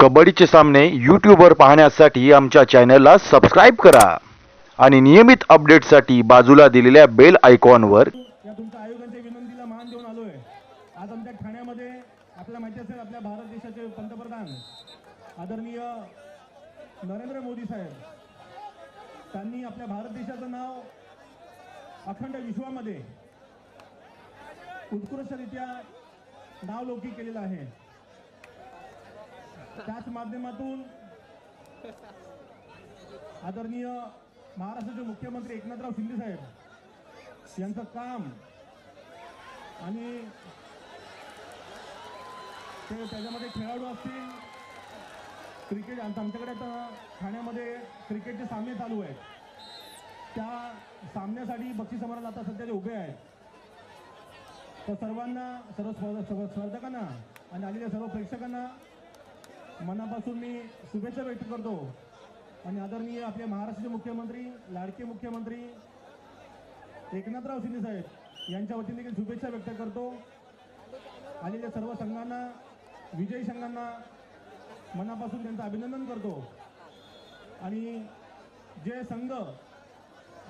कबड्डीचे सामने यूट्यूबवर पाहण्यासाठी आमच्या चॅनलला सबस्क्राईब करा. आणि नियमित अपडेटसाठी बाजूला दिलेल्या बेल आयकॉनवर तुमच्या विनंतीला मान देऊन आज आमच्या ठाण्यामध्ये माहिती असेल आपल्या भारत देशाचे पंतप्रधान आदरणीय नरेंद्र मोदी साहेब. त्यांनी आपल्या भारत देशाचं नाव अखंड विश्वामध्ये उत्कृष्टरित्या नावलौकिक केलेलं आहे. त्याच माध्यमातून आदरणीय महाराष्ट्राचे मुख्यमंत्री एकनाथराव शिंदे साहेब यांचं काम आणि ते त्याच्यामध्ये खेळाडू असतील क्रिकेट आमच्या आमच्याकडे आता ठाण्यामध्ये क्रिकेटचे सामने चालू आहेत. त्या सामन्यासाठी बक्षी समारंभ आता सध्या ते उभे आहेत तर सर्वांना सर्व सर्व स्पर्धकांना आणि आलेल्या सर्व प्रेक्षकांना मनापासून मी शुभेच्छा व्यक्त करतो. आणि आदरणीय आपले महाराष्ट्राचे मुख्यमंत्री लाडके मुख्यमंत्री एकनाथराव शिंदे साहेब यांच्या वतीने देखील शुभेच्छा व्यक्त करतो. आलेल्या सर्व संघांना विजयी संघांना मनापासून त्यांचं अभिनंदन करतो. आणि जे संघ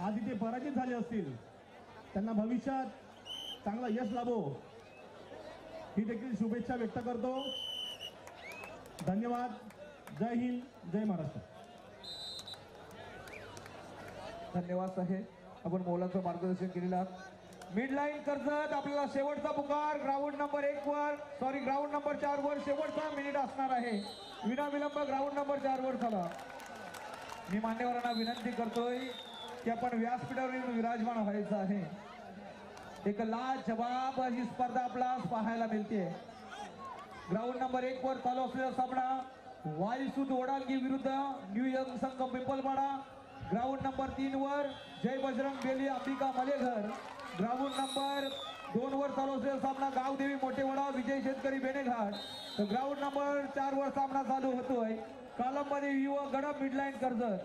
आज इथे पराजित झाले असतील त्यांना भविष्यात चांगला यश लाभो ही देखील शुभेच्छा व्यक्त करतो. धन्यवाद. जय हिंद जय महाराष्ट्र. धन्यवाद साहेब. आपण मोलाचं मार्गदर्शन केलेलं मिड लाईन कर्जत आपल्याला शेवटचा पुकार. ग्राउंड नंबर एक वर सॉरी ग्राउंड नंबर चार वर शेवटचा मिनिट असणार आहे. विनाविलंब ग्राउंड नंबर चार वर झाला मी मान्यवरांना विनंती करतोय की आपण व्यासपीठावर येऊन विराजमान व्हायचं आहे. एक लाज ही स्पर्धा आपल्याला पाहायला मिळते ग्राउंड नंबर एक वर चालू असलेला सामना. वायुसूत ओडांगी विरुद्ध न्यू यंग संघ पिंपलपाडा ग्राउंड नंबर तीन वर जय Bajrang Bailey Ambika मलेघर. Ground number दोन वर चालू असलेला सामना गावदेवी मोठेवाडा विजय शेतकरी बेणेघाट. तर ग्राउंड नंबर चार वर सामना चालू होतोय. कालंबा युवा गडप मिडलाईन कर्जत.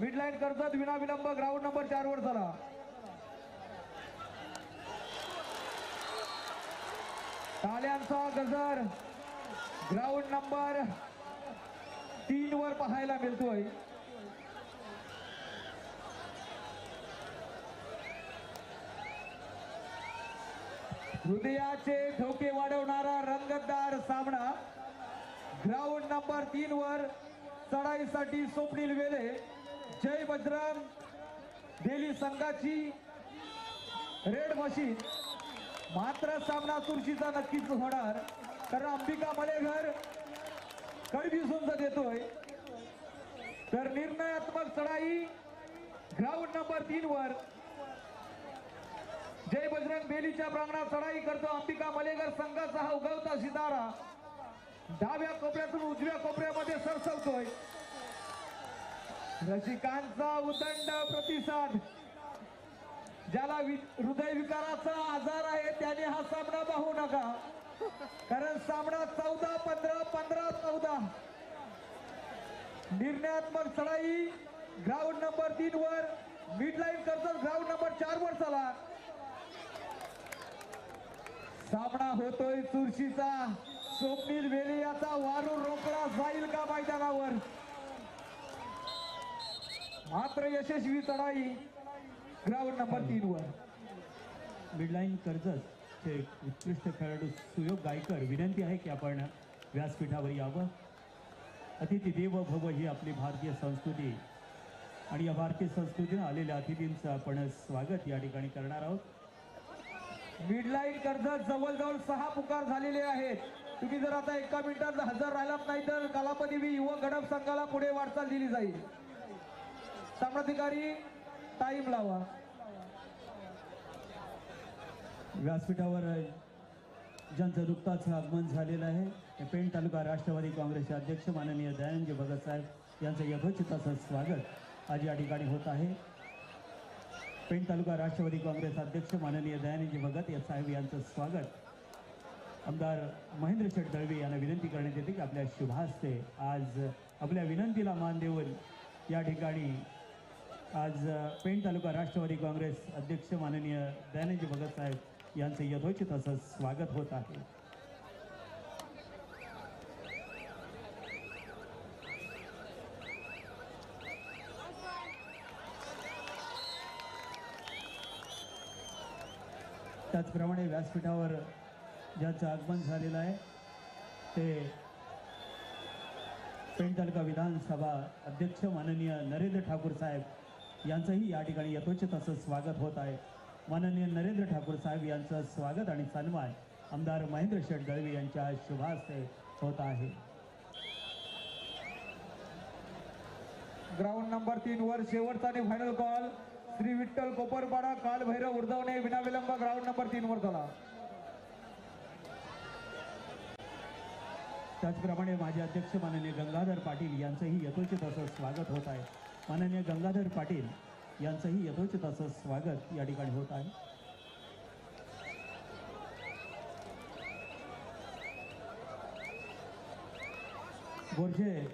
मिडलाईन कर्जत विनाविलंब ग्राउंड नंबर चार वर चला. टाळ्यांचा गजर. ग्राउंड नंबर तीन वर पाहायला मिळतोय. हृदयाचे ठोके वाढवणारा रंगतदार सामना. ग्राउंड नंबर तीन वर चढाईसाठी स्वप्नील वेले जय बजरंग दिल्ली संघाची रेड मशीन. मात्र सामना तुळशीचा नक्कीच होणार. कारण अंबिका मलेघर कळबी सुंद देतोय. तर निर्णयात्मक चढाई ग्राउंड नंबर तीन वर. जय बजरंग बेलीच्या प्रांगणात चढाई करतो अंबिका मलेघर संघाचा हा उगवता सितारा. डाव्या कोपऱ्यातून उजव्या कोपऱ्यामध्ये सरसवतोय. रसिकांचा उदंड प्रतिसाद. ज्याला वि- हृदयविकाराचा आजार आहे त्याने हा सामना पाहू नका. कारण सामना चौदा पंधरा पंधरा चौदा. निर्णयात्मक चढाई ग्राउंड नंबर तीन वर. मिड लाईन करतात ग्राउंड नंबर चार वर चला. सामना होतोय चुरशीचा. स्वप्नील वेलियाचा वारू रोकडा जाईल का मैदानावर? मात्र यशस्वी चढाई ग्राउंड नंबर तीन वर. मिडलाईन कर्जत. चे उत्कृष्ट खेळाडू सुयोग गायकर विनंती आहे की आपण व्यासपीठावर यावं. अतिथी देव भव ही आपली भारतीय संस्कृती आणि या भारतीय संस्कृतीनं आलेल्या अतिथींचं आपण स्वागत या ठिकाणी करणार आहोत. मिडलाईन कर्जत जवळजवळ सहा पुकार झालेले आहेत. तुम्ही जर आता एका मिनिटात हजर राहिलात नाही तर कलापदेवी युवक गडप संघाला पुढे वाटचाल दिली जाईल. सामनाधिकारी टाईम लावा. व्यासपीठावर ज्यांचं नुकताच आगमन झालेलं आहे ते पेण तालुका राष्ट्रवादी काँग्रेसचे अध्यक्ष माननीय दयानंद भगत साहेब यांचं यथोचित असं स्वागत आज या ठिकाणी होत आहे. पेण तालुका राष्ट्रवादी काँग्रेस अध्यक्ष माननीय दयानंदजी भगत या साहेब यांचं स्वागत. आमदार महेंद्र शेठ दळवी यांना विनंती करण्यात येते की आपल्या शुभास्ते. आज आपल्या विनंतीला मान देऊन या ठिकाणी आज पेण तालुका राष्ट्रवादी काँग्रेस अध्यक्ष माननीय दयानंदजी भगत साहेब यांचं यथोचित असं स्वागत होत आहे. त्याचप्रमाणे व्यासपीठावर ज्याचं आगमन झालेलं आहे ते पेण तालुका विधानसभा अध्यक्ष माननीय नरेंद्र ठाकूर साहेब यांचंही या ठिकाणी यथोचित असं स्वागत होत आहे. माननीय नरेंद्र ठाकूर साहेब यांचं स्वागत आणि सन्मान आमदार महेंद्र शेठ दळवी यांच्या शुभास्ते होत आहे. ग्राउंड नंबर तीन वर शेवटचा आणि फायनल कॉल श्री विठ्ठल कोपरपाडा काल भैरव उर्धवणे विनाविलंब ग्राउंड नंबर तीन वर चला. त्याचप्रमाणे माझे अध्यक्ष माननीय गंगाधर पाटील यांचंही यथोचित असं स्वागत होत आहे. माननीय गंगाधर पाटील यांचंही यथोचित असं स्वागत या ठिकाणी होत आहे. गोरजे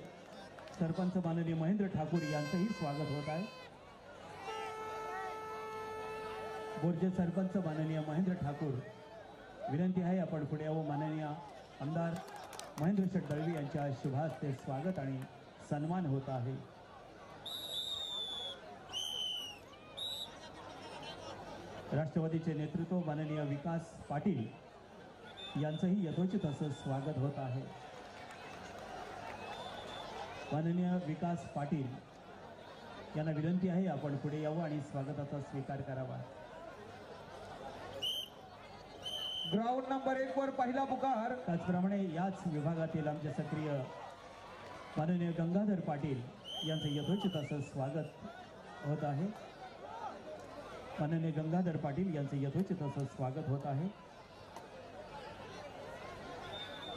सरपंच माननीय महेंद्र ठाकूर यांचंही स्वागत होत आहे. गोरजे सरपंच माननीय महेंद्र ठाकूर विनंती आहे आपण पुढे यावं माननीय आमदार महेंद्र शेठ दळवी यांच्या शुभास्ते स्वागत आणि सन्मान होत आहे. राष्ट्रवादीचे नेतृत्व माननीय विकास पाटील यांचंही यथोचित असं स्वागत होत आहे. माननीय विकास पाटील यांना विनंती आहे आपण पुढे यावं आणि स्वागताचा स्वीकार करावा. ग्राउंड नंबर एक वर पहिला पुकार. त्याचप्रमाणे याच विभागातील आमचे सक्रिय माननीय गंगाधर पाटील यांचं यथोचित असं स्वागत होत आहे. माननीय गंगाधर पाटील यांचं यथोचित असं स्वागत होत आहे.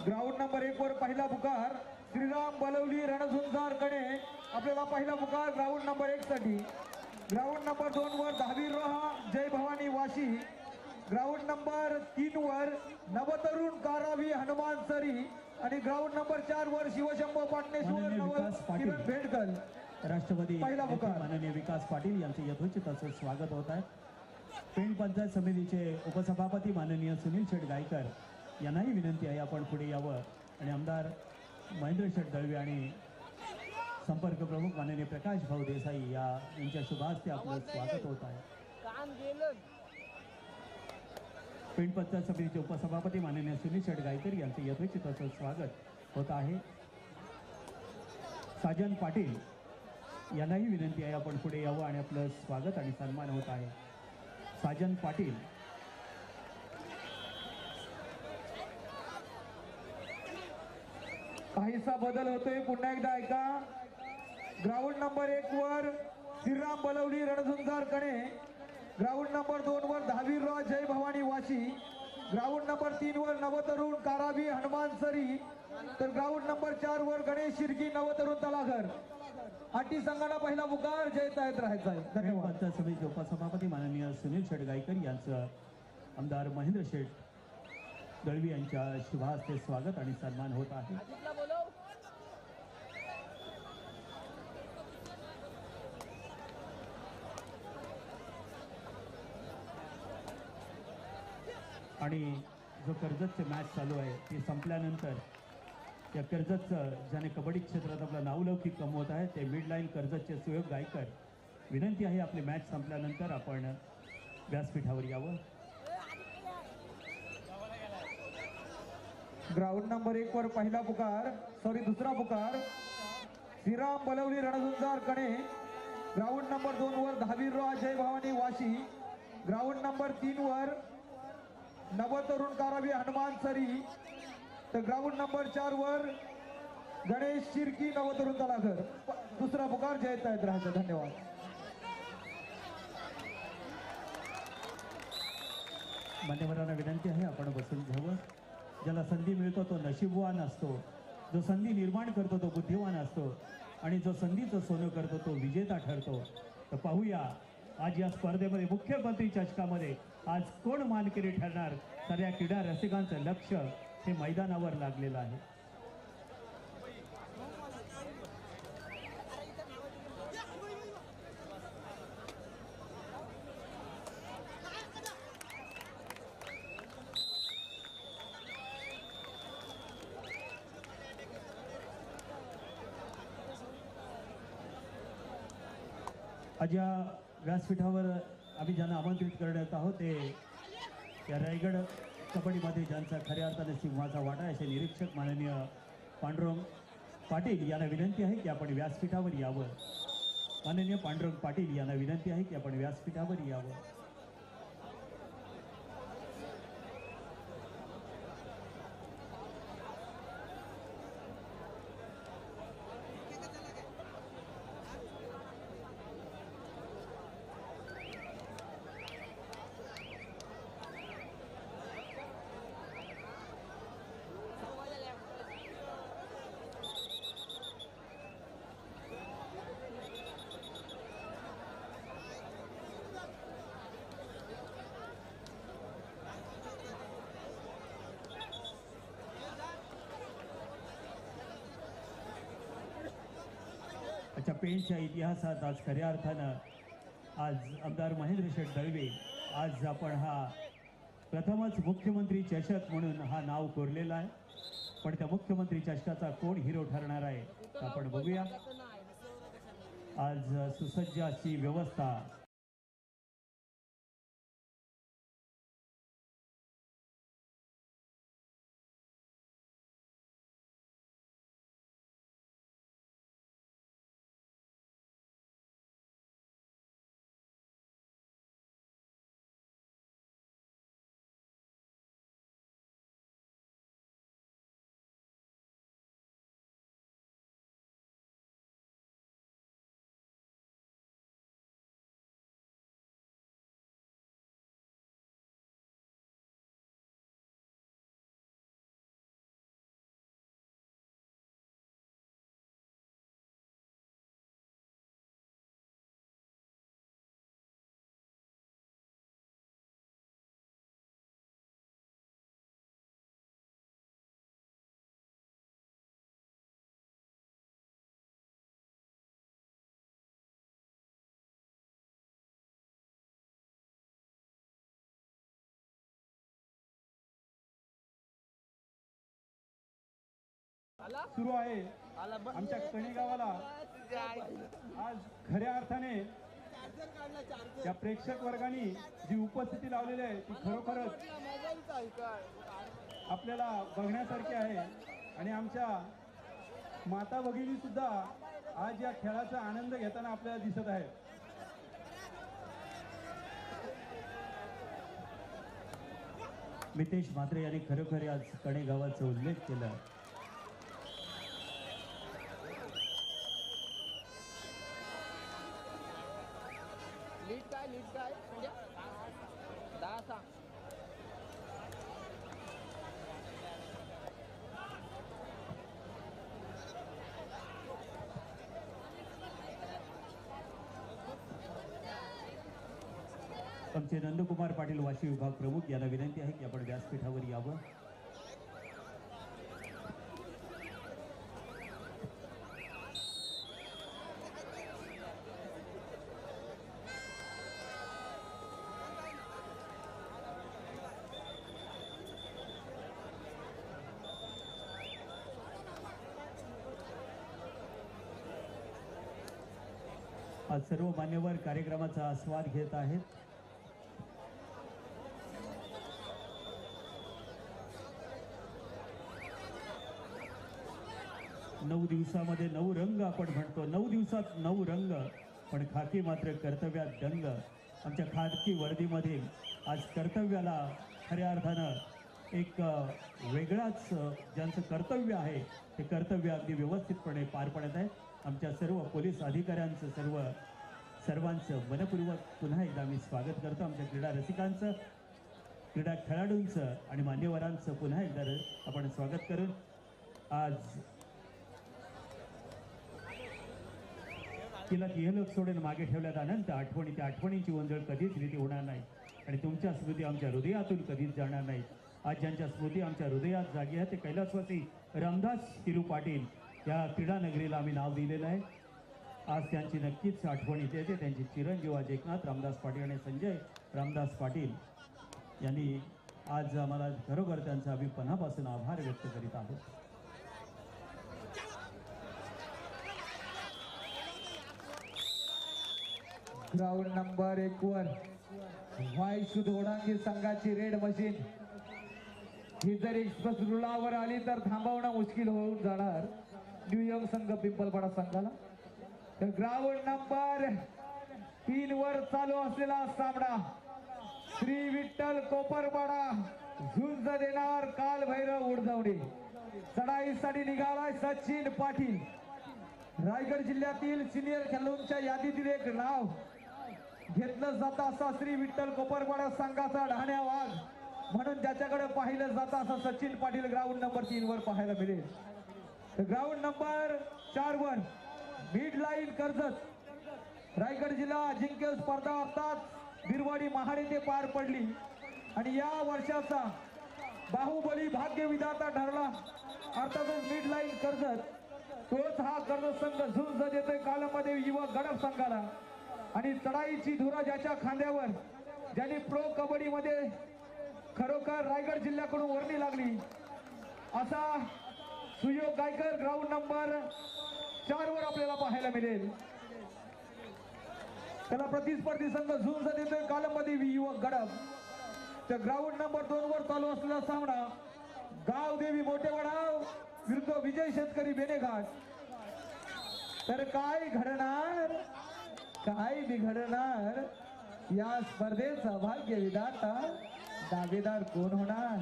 ग्राउंड नंबर एक वर पहिला पुकार. श्रीराम बलवली रणझुंजारकडे आपल्याला पहिला पुकार ग्राउंड नंबर एक साठी. ग्राउंड नंबर दोन वर दहावीर रोहा. जय भवानी वाशी. ग्राउंड नंबर तीन वर नवतरुण कारावी हनुमान सरी. आणि ग्राउंड नंबर चार वर शिवशंभो पाटणेश्वर. किरण भेटकर राष्ट्रवादी. माननीय विकास पाटील यांचं यथोचित असं स्वागत होत आहे. पेण पंचायत समितीचे उपसभापती माननीय सुनील शेठ गायकर यांनाही विनंती आहे आपण पुढे यावं. आणि आमदार महेंद्र शेठ दळवे आणि संपर्क प्रमुख माननीय प्रकाश भाऊ देसाई या यांच्या शुभास्ते आपलं स्वागत होत आहे. काम गेलं. पेण पंचायत समितीचे उपसभापती माननीय सुनील शेठ गायकर यांचं यथोचित असं स्वागत होत आहे. साजन पाटील यांनाही विनंती आहे आपण पुढे यावं आणि आपलं स्वागत आणि सन्मान होत आहे. साजन पाटील. काहीसा बदल होतोय पुन्हा एकदा ऐका. ग्राउंड नंबर एक वर श्रीराम बलवली रणझुंजारकडे ग्राउंड नंबर दोन वर दहावीर रॉ जय भवानी वाशी. ग्राउंड नंबर तीन वर नवतरुण कारावी हनुमान सरी तर ग्राउंड नंबर चार वर गणेश शिर्की नवतरुण तलाघर. आटी संघाला पहिला पुकार जयता येत राहायचा आहे. धन्यवाद. समितीचे उपसभापती माननीय सुनील शेठ गायकर यांचं आमदार महेंद्र शेठ दळवी यांच्या शुभास्ते स्वागत आणि सन्मान होत आहे. आणि जो कर्जतचं मॅच चालू आहे ती संपल्यानंतर त्या कर्जतचं ज्याने कबड्डी क्षेत्रात आपलं नावलौकिक कमवत आहे ते मिड लाईन कर्जतचे सुयोग गायकर. विनंती आहे आपली मॅच संपल्यानंतर आपण व्यासपीठावर यावं. ग्राउंड नंबर एक वर पहिला पुकार सॉरी दुसरा पुकार. श्रीराम बलवली रणझुंजार कणे ग्राउंड नंबर दोन वर दहावीर जय भवानी वाशी. ग्राउंड नंबर तीन वर नवतरुण कारावी हनुमान सरी. तर ग्राउंड नंबर चार वर गणेश शिर्की नवतरुण तलाकर दुसरा पुकार जयत आहेत राहायचं धन्यवाद. मान्यवरांना विनंती आहे आपण बसून घ्यावं. ज्याला संधी मिळतो तो नशीबवान असतो. जो संधी निर्माण करतो तो बुद्धिवान असतो. आणि जो संधीचं सोनं करतो तो विजेता ठरतो. तर पाहूया आज या स्पर्धेमध्ये मुख्यमंत्री चषकामध्ये आज कोण मानकरी ठरणार? तर या क्रीडा रसिकांचं लक्ष हे मैदानावर लागलेलं आहे. आज या व्यासपीठावर आम्ही ज्यांना आमंत्रित करण्यात आहोत ते या रायगड कबड्डीमध्ये ज्यांचा खऱ्या अर्थाने सिंहाचा वाटा असे निरीक्षक माननीय पांडुरंग पाटील यांना विनंती आहे की आपण व्यासपीठावर यावं. माननीय पांडुरंग पाटील यांना विनंती आहे की आपण व्यासपीठावर यावं. पेणच्या इतिहासात आज खऱ्या अर्थानं आज आमदार महेंद्र शेठ दळवे आज आपण हा प्रथमच मुख्यमंत्री चषक म्हणून हा नाव कोरलेला आहे. पण त्या मुख्यमंत्री चषकाचा कोण हिरो ठरणार आहे आपण बघूया. आज सुसज्ज अशी व्यवस्था सुरू आहे. आमच्या कणी गावाला. आज खऱ्या अर्थाने त्या प्रेक्षक वर्गाने जी उपस्थिती लावलेली आहे ती खरोखरच आपल्याला बघण्यासारखी आहे. आणि आमच्या माता भगिनी सुद्धा आज या खेळाचा आनंद घेताना आपल्याला दिसत आहे मितेश म्हात्रे यांनी खरोखर आज कणे गावाचा उल्लेख केला. पाटील वाशी विभाग प्रमुख यांना विनंती आहे की आपण व्यासपीठावर यावं. आज सर्व मान्यवर कार्यक्रमाचा आस्वाद घेत आहेत. दिवसामध्ये नऊ रंग आपण म्हणतो. नऊ दिवसात नऊ रंग पण खाकी मात्र कर्तव्यात दंग. आमच्या खाकी वर्दीमध्ये आज कर्तव्याला खऱ्या अर्थानं एक वेगळाच ज्यांचं कर्तव्य आहे ते कर्तव्य अगदी व्यवस्थितपणे पार पडत आहे. आमच्या सर्व पोलीस अधिकाऱ्यांचं सर्व सर्वांचं मनपूर्वक पुन्हा एकदा मी स्वागत करतो आमच्या क्रीडा रसिकांचं क्रीडा खेळाडूंचं आणि मान्यवरांचं. पुन्हा एकदा आपण स्वागत करून आज तिला तिहलोक सोडून मागे ठेवल्यात अनंत आठवणी त्या आठवणींची वंजळ कधीच रीती होणार नाही. आणि तुमच्या स्मृती आमच्या हृदयातून कधीच जाणार नाही. आज ज्यांच्या स्मृती आमच्या हृदयात जागी आहे ते कैलासवासी रामदास तिरू पाटील या क्रीडा नगरीला आम्ही नाव दिलेलं आहे. आज त्यांची नक्कीच आठवण येते. त्यांची चिरंजीव आज एकनाथ रामदास पाटील आणि संजय रामदास पाटील यांनी आज आम्हाला खरोखर त्यांचा आम्ही पणापासून आभार व्यक्त करीत आहोत. ग्राउंड नंबर एक वर. वायसू धोडांगी संघाची रेड मशीन. ही जर एक्सप्रेस रुळावर आली तर थांबवणं मुश्किल होऊन जाणार. न्यूयॉर्क संघ पिंपलपाडा संघाला. तर ग्राउंड नंबर तीन वर चालू असलेला सामना. श्री विठ्ठल कोपरपाडा झुंज देणार काल भैरव उडजवणे चढाईसाठी निघालाय सचिन पाटील. रायगड जिल्ह्यातील सिनियर खेळाडूंच्या यादीतील एक नाव घेतलं जात असा श्री विठ्ठल कोपरपाडा संघाचा ढाण्या वाघ म्हणून त्याच्याकडे पाहिलं जात असं सचिन पाटील ग्राउंड नंबर तीन वर पाहायला मिळेल. ग्राउंड नंबर चार वर मिड लाईन कर्जत. रायगड जिल्हा अजिंक्य स्पर्धा आताच. बिरवाडी महाड येथे पार पडली. आणि या वर्षाचा बाहुबली भाग्य विधाता ठरला. अर्थातच मिड लाईन कर्जत. तोच हा कर्जत संघ झुंज देतोय कालमध्ये युवक गडप संघाला. आणि चढाईची धुरा ज्याच्या खांद्यावर ज्यांनी प्रो कबड्डीमध्ये खरोखर रायगड जिल्ह्याकडून वर्णी लागली. असा सुयोग गायकर ग्राउंड नंबर चार वर आपल्याला पाहायला मिळेल. त्याला प्रतिस्पर्धी संघ झुंज देतोय कालमध्ये युवक गडप तर ग्राउंड नंबर दोन वर चालू असलेला सामना गावदेवी मोठेवडाव विरुद्ध विजय शेतकरी बेनेघाट. तर काय घडणार? काय बिघडणार? या स्पर्धेचा भाग्य विधाता दावेदार कोण होणार?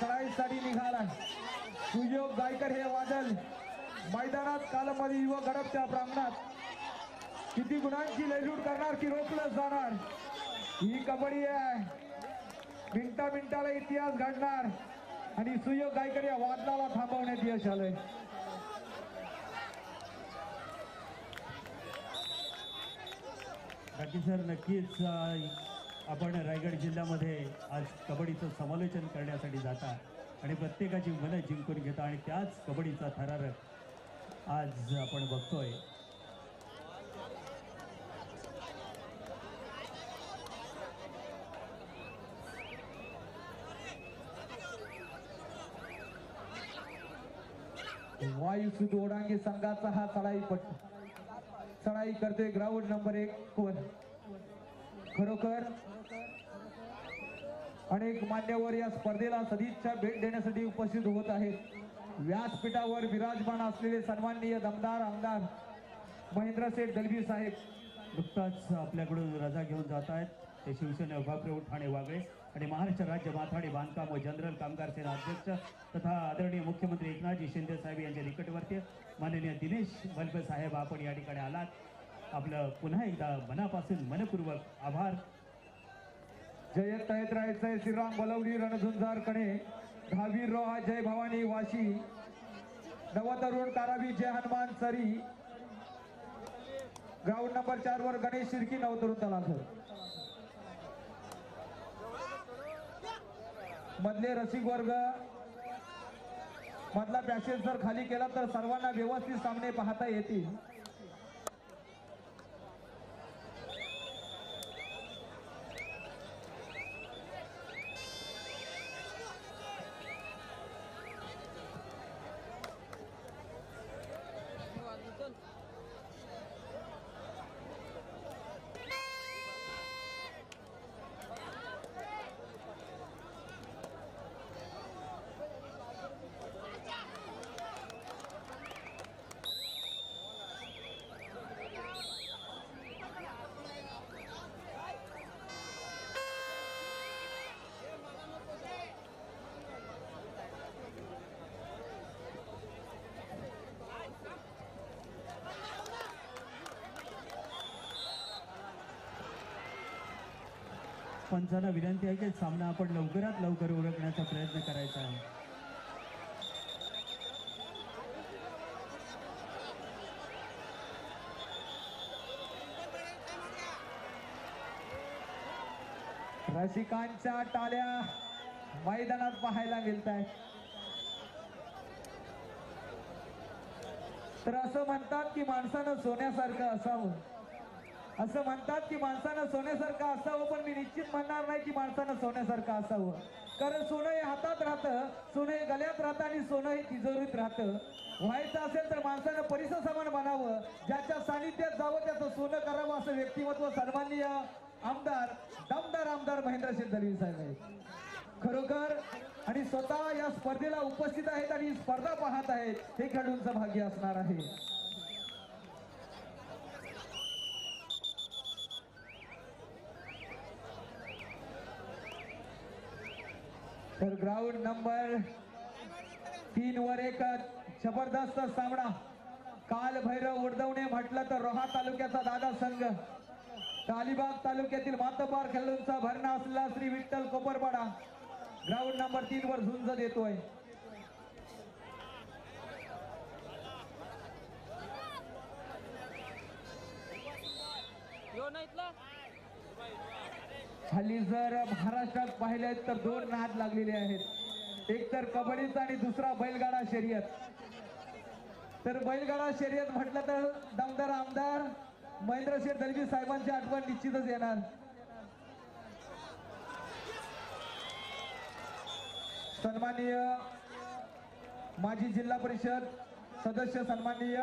चढाईसाठी निघाला. सुयोग गायकर हे वादल. मैदानात कालमध्ये युवक गडपच्या प्रांगणात. किती गुणांची लयलूट करणार की रोखलं जाणार? ही कबड्डी आहे. मिनटा मिनटाला इतिहास घडणार. आणि सुयोग गायकर या वादनाला थांबवण्यात यश आलंय. बाकी सर नक्कीच आपण रायगड जिल्ह्यामध्ये आज कबड्डीचं समालोचन करण्यासाठी जाता आणि प्रत्येकाची मनं जिंकून घेता आणि त्याच कबड्डीचा थरारक आज आपण बघतोय. वायू सुदोडांगी संघाचा हा चढाई पट चढाई करते ग्राउंड नंबर एक वर. खरोखर अनेक मान्यवर या स्पर्धेला सदिच्छा भेट देण्यासाठी उपस्थित होत आहेत. व्यासपीठावर विराजमान असलेले सन्माननीय दमदार आमदार महेंद्र शेठ दलवी साहेब. नुकताच आपल्याकडून रजा घेऊन जात आहेत. ते शिवसेना विभागप्रमुख ठाणे वागळे आणि महाराष्ट्र राज्य माथाडी बांधकाम व जनरल कामगार सेना अध्यक्ष तथा आदरणीय मुख्यमंत्री एकनाथजी शिंदे साहेब यांच्या निकटवर्तीय माननीय दिनेश बल्बे साहेब आपण या ठिकाणी आलात. आपलं पुन्हा एकदा मनापासून मनपूर्वक आभार. जयंत तयत राहायचंय श्रीराम बलवडी रणझुंजार कणे. दहावीर रोहा जय भवानी वाशी. नवतरुण तारावी जय हनुमान सरी. ग्राउंड नंबर चार वर गणेश शिर्की नवतरुण तलासर मधले रसिक वर्ग. मधला पॅसेज जर खाली केला तर सर्वांना व्यवस्थित सामने पाहता येतील. पंचाला विनंती आहे की सामना आपण लवकरात लवकर उरकण्याचा प्रयत्न करायचा आहे. रसिकांच्या टाळ्या मैदानात पाहायला मिळत आहेत तर असं म्हणतात की माणसानं सोन्यासारखं असावं. असं म्हणतात की माणसानं सोन्यासारखं असावं पण मी निश्चित म्हणणार नाही की माणसानं सोन्यासारखं असावं. कारण सोनं हे हातात राहतं सोनं हे गल्यात राहतं आणि सोनं हे तिजोरीत राहतं. व्हायचं असेल तर माणसानं परिसर समान बनावं ज्याच्या सानिध्यात जावं त्याचं सोनं करावं असं व्यक्तिमत्व सन्माननीय आमदार दमदार आमदार महेंद्रसिंह दलवी साहेब आहेत. खरोखर आणि स्वतः या स्पर्धेला उपस्थित आहेत आणि स्पर्धा पाहत आहेत हे खेळाडूंचं भाग्य असणार आहे. तर ग्राउंड नंबर तीन वर एक जबरदस्त सामना. काल भैरव उडदवणे म्हटलं तर रोहा तालुक्याचा दादा संघ अलिबाग तालुक्यातील मातबार खेळाडूंचा भरणा असलेला श्री विठ्ठल कोपरपाडा. ग्राउंड नंबर तीन वर झुंज देतोय. यो इथला. हल्ली जर महाराष्ट्रात पाहिले तर दोन नाद लागलेले आहेत. एक तर कबड्डीचा आणि दुसरा बैलगाडा शर्यत. तर बैलगाडा शर्यत म्हटलं तर दमदार आमदार महेंद्रशेठ दलवी साहेबांची आठवण निश्चितच येणार. सन्माननीय माजी जिल्हा परिषद सदस्य सन्माननीय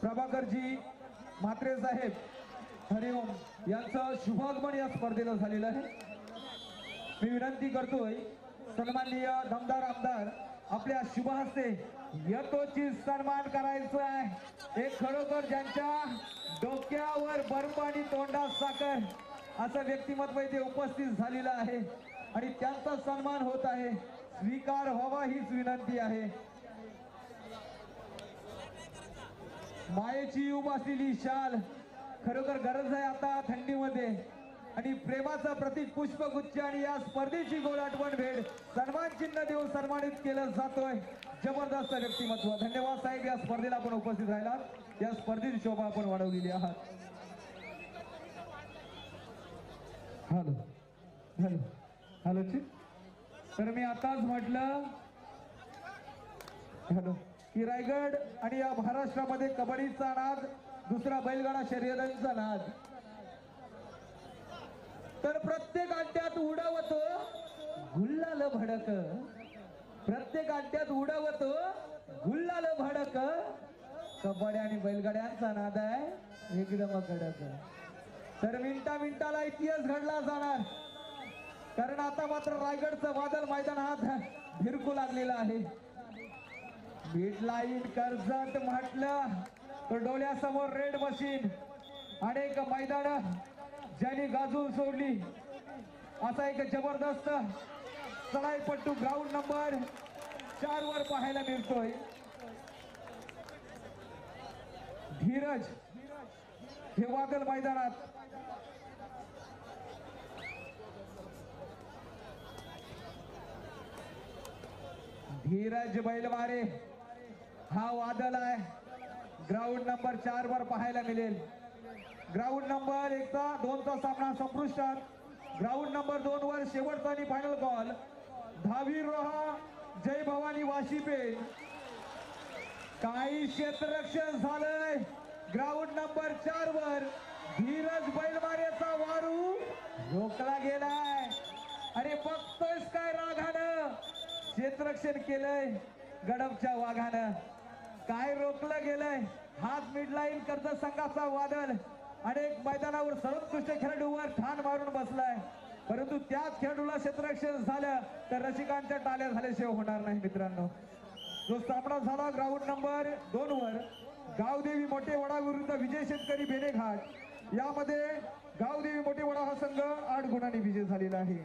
प्रभाकरजी म्हात्रे साहेब. हरिओम यांचं शुभागमन या स्पर्धेला झालेलं आहे. मी विनंती करतोय सन्माननीय दमदार आमदार आपल्या शुभ हस्ते यतोची सन्मान करायचं आहे एक खरोखर ज्यांच्या डोक्यावर बर्फ आणि तोंडात साखर असं व्यक्तिमत्व इथे उपस्थित झालेलं आहे आणि त्यांचा सन्मान होत आहे. स्वीकार व्हावा हीच विनंती आहे. मायेची उभ असलेली शाल खरोखर गरज आहे आता थंडीमध्ये. आणि प्रेमाचं प्रतीक पुष्पगुच्छ आणि या स्पर्धेची गोड आठवण भेट सन्मान चिन्ह देऊन सन्मानित केलं जातोय. जबरदस्त व्यक्तिमत्व. धन्यवाद साहेब या स्पर्धेला आपण उपस्थित राहिला या स्पर्धेची शोभा आपण वाढवलेली आहात. हॅलो. हॅलो. हॅलो चिक तर मी आताच म्हटलं हॅलो. की रायगड आणि या महाराष्ट्रामध्ये कबड्डीचा नाद दुसरा बैलगाडा शर्यतांचा नाद तर प्रत्येक आड्यात उडावतो गुल्लाल भडक. प्रत्येक आड्यात उडवतो गुल्लाल भडक. कबड्डी आणि बैलगाड्यांचा नाद आहे एकदम कडक. तर मिनटा मिनटाला इतिहास घडला जाणार. कारण आता मात्र रायगडचं वादळ मैदानात भिरकू लागलेलं आहे. बीट लाईन कर्जत म्हटलं तर डोळ्यासमोर रेड मशीन अनेक मैदान ज्यांनी गाजून सोडली. असा एक जबरदस्त चढाईपट्टू ग्राउंड नंबर चार वर पाहायला मिळतोय. धीरज हे वादल मैदानात. धीरज बैलवारे हा वादल आहे. ग्राउंड नंबर चार वर पाहायला मिळेल. ग्राउंड नंबर एकचा दोनचा सामना संपृष्टात. ग्राउंड नंबर दोन वर शेवटचा आणि फायनल कॉल दहावी रोहा जय भवानी वाशी पेठ काही क्षेत्ररक्षण झालंय. ग्राउंड नंबर चार वर धीरज बैलमारेचा वारू रोखला गेलाय. अरे बघतोयस काय रागानं क्षेत्ररक्षण केलंय गडपच्या वाघानं. काय रोखलं गेलंय? हात मिडलाईन कर्ज संघाचा वादळ. अनेक मैदानावर सर्वोत्कृष्ट खेळाडूवर ठाण मारून बसलाय. परंतु त्याच खेळाडूला क्षेत्ररक्षण झालं तर रसिकांच्या टाल्या झाल्याशिवाय होणार नाही मित्रांनो. जो सामना झाला ग्राउंड नंबर दोन वर गावदेवी मोठे वडा विरुद्ध विजय शेतकरी बेनेघाट. यामध्ये गावदेवी मोठे वडा हा संघ आठ गुणांनी विजय झालेला आहे.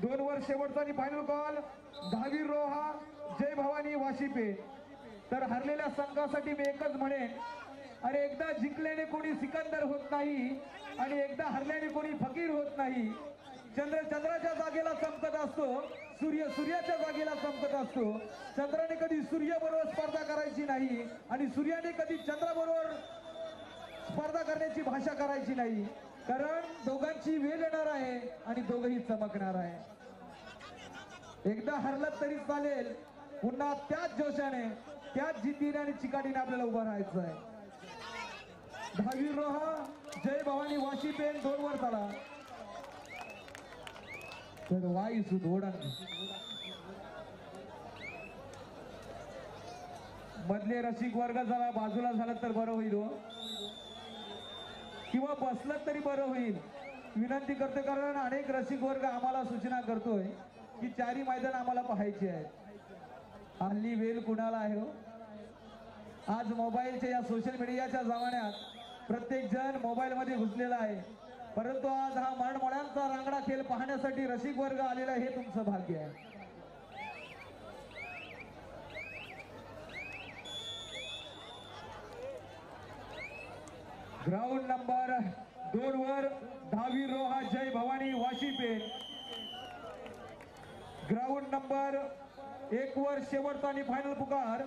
दोन वर शेवटचा आणि फायनल कॉल धावीर रोहा जय भवानी वाशिपे. तर हरलेल्या संघासाठी मी एकच म्हणेन अरे एकदा जिंकल्याने कोणी सिकंदर होत नाही आणि एकदा हरल्याने कोणी फकीर होत नाही. चंद्र चंद्राच्या जागेला चमकत असतो सूर्य सूर्याच्या जागेला चमकत असतो. चंद्राने कधी सूर्याबरोबर स्पर्धा करायची नाही आणि सूर्याने कधी चंद्राबरोबर स्पर्धा करण्याची भाषा करायची नाही. कारण दोघांची वेळ येणार आहे आणि दोघंही चमकणार आहे. एकदा हरलं तरी चालेल पुन्हा त्याच जोशाने त्याच जिद्दीने आणि चिकाटीने आपल्याला उभं राहायचं आहे दहावी रोहा जय भवानी वाशी पेन दोन वर चला. तर वाई सुधोडा मधले रसिक वर्ग झाला बाजूला झाला तर बरं होईल हो. किंवा बसलं तरी बरं होईल. विनंती करते कारण अनेक रसिक वर्ग आम्हाला सूचना करतोय की चारी मैदान आम्हाला पाहायची आहेत. हल्ली वेल कुणाला आहे हो? आज मोबाईलच्या या सोशल मीडियाच्या जमान्यात प्रत्येक जण मोबाईलमध्ये घुसलेला आहे. परंतु आज हा मरणमोळ्यांचा रांगडा खेळ पाहण्यासाठी रसिक वर्ग आलेला हे तुमचं भाग्य आहे. ग्राउंड नंबर दोन वर दहावी रोहा जय भवानी वाशी पेठ ग्राउंड नंबर एक वर शेवटचा आणि फायनल पुकार.